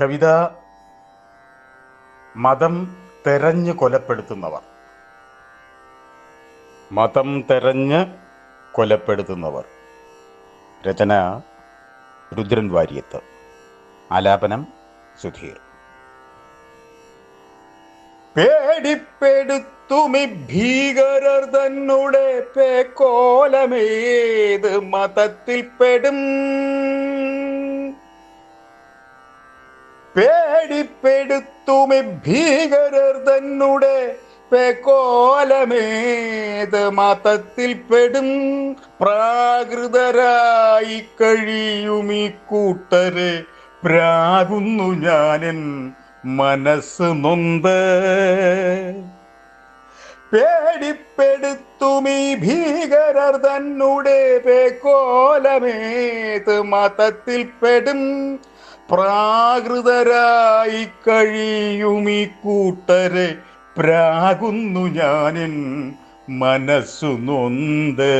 കവിത മതം തെരഞ്ഞ് കൊലപ്പെടുത്തുന്നവർ. മതം തെരഞ്ഞ് കൊലപ്പെടുത്തുന്നവർ. രചന രുദ്രൻ വാര്യത്ത്. ആലാപനം സുധീർ. പേടിപ്പെടുത്തുമി ഭീകരർ തന്നെ പേക്കോലമേത് മതത്തിൽ പെടും പേടിപ്പെടുത്തുമി ഭീകരർ തന്നെ കോലമേത് മതത്തിൽ പെടും പ്രാകൃതരായി കഴിയുമീ കൂട്ടരെ. പ്രാകുന്നു ഞാനൻ മനസ്സ് നൊന്ത്. പേടിപ്പെടുത്തുമീ ഭീകരർ തന്നെ പേക്കോലമേത് മതത്തിൽ പെടും. പ്രാകൃതരായി കഴിയുമീ കൂട്ടരെ പ്രാകുന്നു ഞാനിൻ മനസ്സു നൊന്ത്.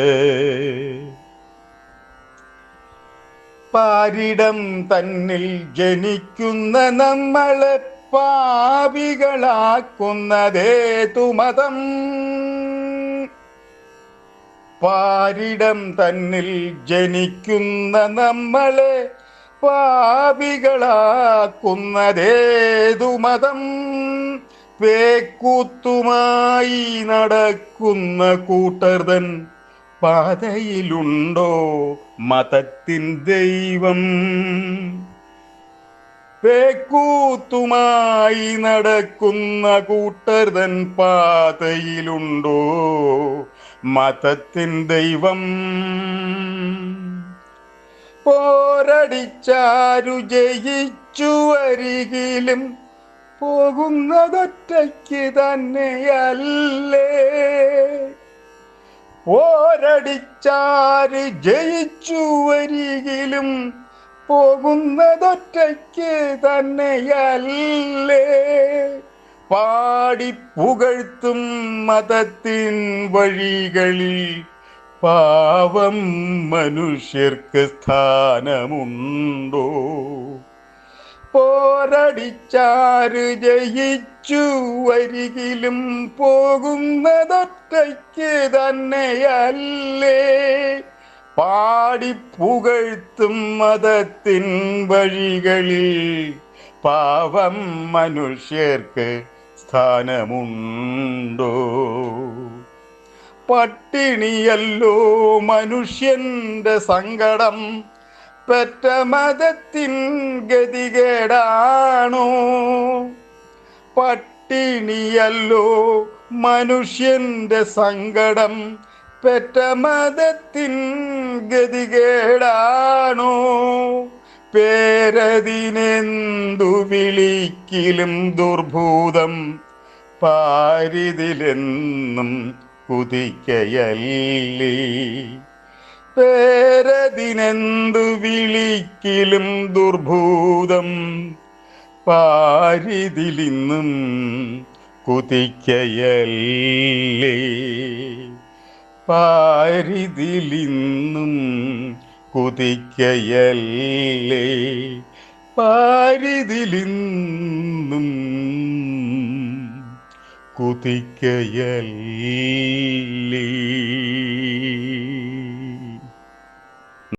പാരിടം തന്നിൽ ജനിക്കുന്ന നമ്മളെ പാപികളാക്കുന്നതേതു തുമതം. പാരിടം തന്നിൽ ജനിക്കുന്ന നമ്മളെ പാപികളാക്കുന്നതേതു മതം പേക്കൂത്തുമായി നടക്കുന്ന കൂട്ടർതൻ പാതയിലുണ്ടോ മതത്തിൻ ദൈവം? പേക്കൂത്തുമായി നടക്കുന്ന കൂട്ടർതൻ പാതയിലുണ്ടോ? മതത്തിൻ ദൈവം പോരടിച്ചാരു ജയിച്ചു വരികിലും പോകുന്നതൊറ്റയ്ക്ക് തന്നെയല്ലേ? പോരടിച്ചാര് ജയിച്ചു വരികിലും പോകുന്നതൊറ്റയ്ക്ക് തന്നെയല്ലേ. പാടി പുകഴ്ത്തും മതത്തിൻ വഴികളിൽ പാവം മനുഷ്യർക്ക് സ്ഥാനമുണ്ടോ. പോരടിച്ചാര് ജയിച്ചു വരികിലും പോകുന്നതൊറ്റയ്ക്ക് തന്നെയല്ലേ. പാടി പുകഴ്ത്തും മതത്തിൻ വഴികളിൽ. പാവം മനുഷ്യർക്ക് സ്ഥാനമുണ്ടോ? പട്ടിണിയല്ലോ മനുഷ്യന്റെ സങ്കടം. പെറ്റ മതത്തിൻ ഗതികേടാണോ? പട്ടിണിയല്ലോ മനുഷ്യന്റെ സങ്കടം. പെറ്റ മതത്തിൻ ഗതികേടാണോ? പേരതിനെന്തു വിളിക്കിലും ദുർഭൂതം? പാരിതിലെന്നും കുതിക്കയല്ലേ പേരതിനെന്തു വിളിക്കിലും ദുർഭൂതം? പാരിതിലിന്നും കുതിക്കയല്ലേ പാരിതിലിന്നും കുതിക്കയല്ലേ? പാരിതിലിന്നും കുതിക്കയല്ലേ?